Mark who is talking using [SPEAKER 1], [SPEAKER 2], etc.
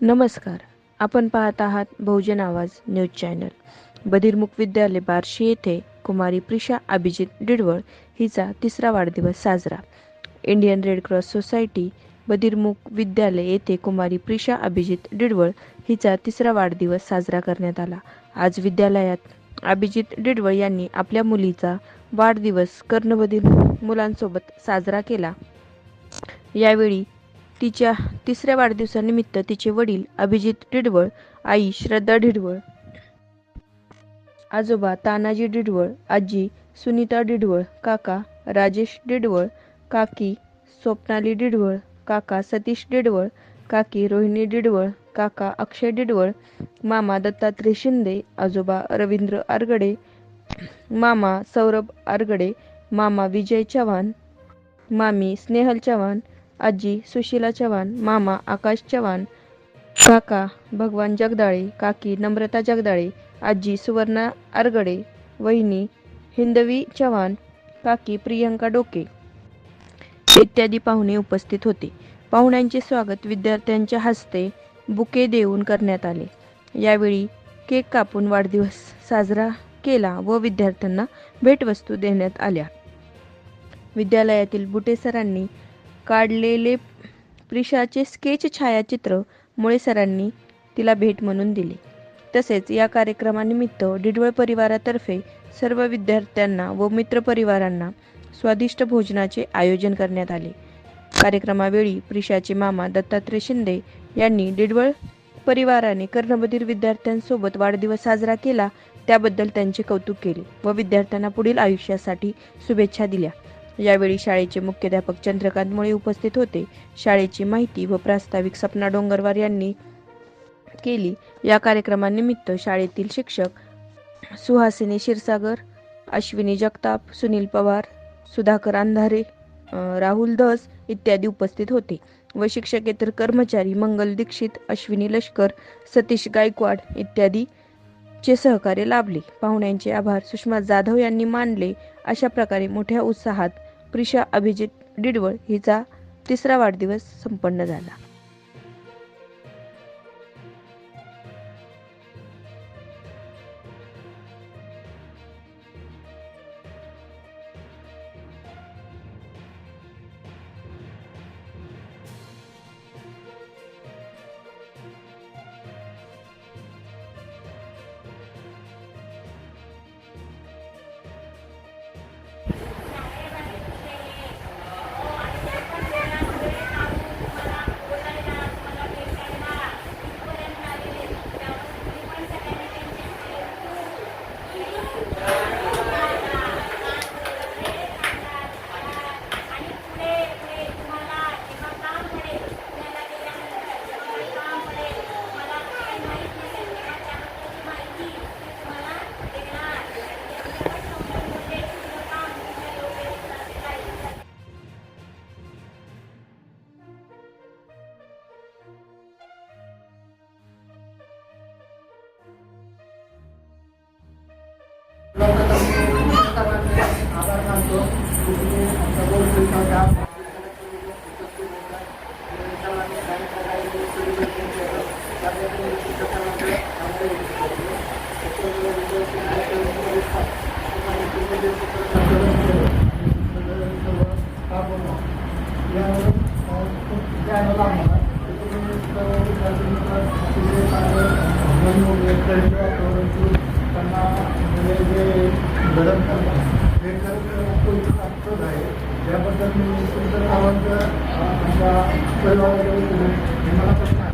[SPEAKER 1] नमस्कार. आपण पाहत आहात बहुजन आवाज न्यूज चॅनल. बधिरमुख विद्यालय बार्शी येथे कुमारी प्रिशा अभिजित डिडवळ हिचा तिसरा वाढदिवस साजरा. इंडियन रेड क्रॉस सोसायटी बधिरमुख विद्यालय येथे कुमारी प्रिशा अभिजित डिडवळ हिचा तिसरा वाढदिवस साजरा करण्यात आला. आज विद्यालयात अभिजित डिडवळ यांनी आपल्या मुलीचा वाढदिवस कर्णबधीर मुलांसोबत साजरा केला. यावेळी तिच्या तिसऱ्या वाढदिवसानिमित्त तिचे वडील अभिजित डिडवळ आई श्रद्धा डिडवळ आजोबा तानाजी डिडवळ आजी सुनीता डिडवळ काका राजेश डिडवळ काकी स्वप्नाली डिडवळ काका सतीश डिडवळ काकी रोहिणी डिडवळ काका अक्षय डिडवळ मामा दत्तात्रय शिंदे आजोबा रवींद्र आरगडे मामा सौरभ आरगडे मामा विजय चव्हाण मामी स्नेहल चव्हाण आजी सुशीला चव्हाण मामा आकाश चव्हाण काका भगवान जगदाळे काकी नम्रता जगदाळे आजी सुवर्णा आरगडे वहिनी हिंदवी चव्हाण काकी प्रियंका डोके इत्यादी पाहुणे उपस्थित होते. पाहुण्यांचे स्वागत विद्यार्थ्यांच्या हस्ते बुके देऊन करण्यात आले. यावेळी केक कापून वाढदिवस साजरा केला व विद्यार्थ्यांना भेटवस्तू देण्यात आल्या. विद्यालयातील बुटे सरांनी काढलेले प्रिशाचे स्केच छायाचित्र मुळे सरांनी तिला भेट म्हणून दिले. तसेच या कार्यक्रमानिमित्त डिडवळ परिवारातर्फे सर्व विद्यार्थ्यांना व मित्रपरिवारांना स्वादिष्ट भोजनाचे आयोजन करण्यात आले. कार्यक्रमावेळी प्रिशाचे मामा दत्तात्रय शिंदे यांनी डिडवळ परिवाराने कर्णबधीर विद्यार्थ्यांसोबत वाढदिवस साजरा केला. त्याबद्दल त्यांचे कौतुक केले व विद्यार्थ्यांना पुढील आयुष्यासाठी शुभेच्छा दिल्या. यावेळी शाळेचे मुख्याध्यापक चंद्रकांत मुळे उपस्थित होते. शाळेची माहिती व प्रास्ताविक सपना डोंगरवार यांनी केली. या कार्यक्रमानिमित्त शाळेतील शिक्षक सुहासिनी क्षीरसागर अश्विनी जगताप सुनील पवार सुधाकर अंधारे राहुल धस इत्यादी उपस्थित होते व शिक्षकेतर कर्मचारी मंगल दीक्षित अश्विनी लष्कर सतीश गायकवाड इत्यादी चे सहकार्य लाभले. पाहुण्यांचे आभार सुषमा जाधव यांनी मानले. अशा प्रकारे मोठ्या उत्साहात प्रिशा अभिजित डिडवळ हिचा तिसरा वाढदिवस संपन्न झाला.
[SPEAKER 2] त्यांना म्हणजे जे घडण करतात हे आहे? त्याबद्दल मी तुमचं आमच्या परिवाराच्या मला प्रश्न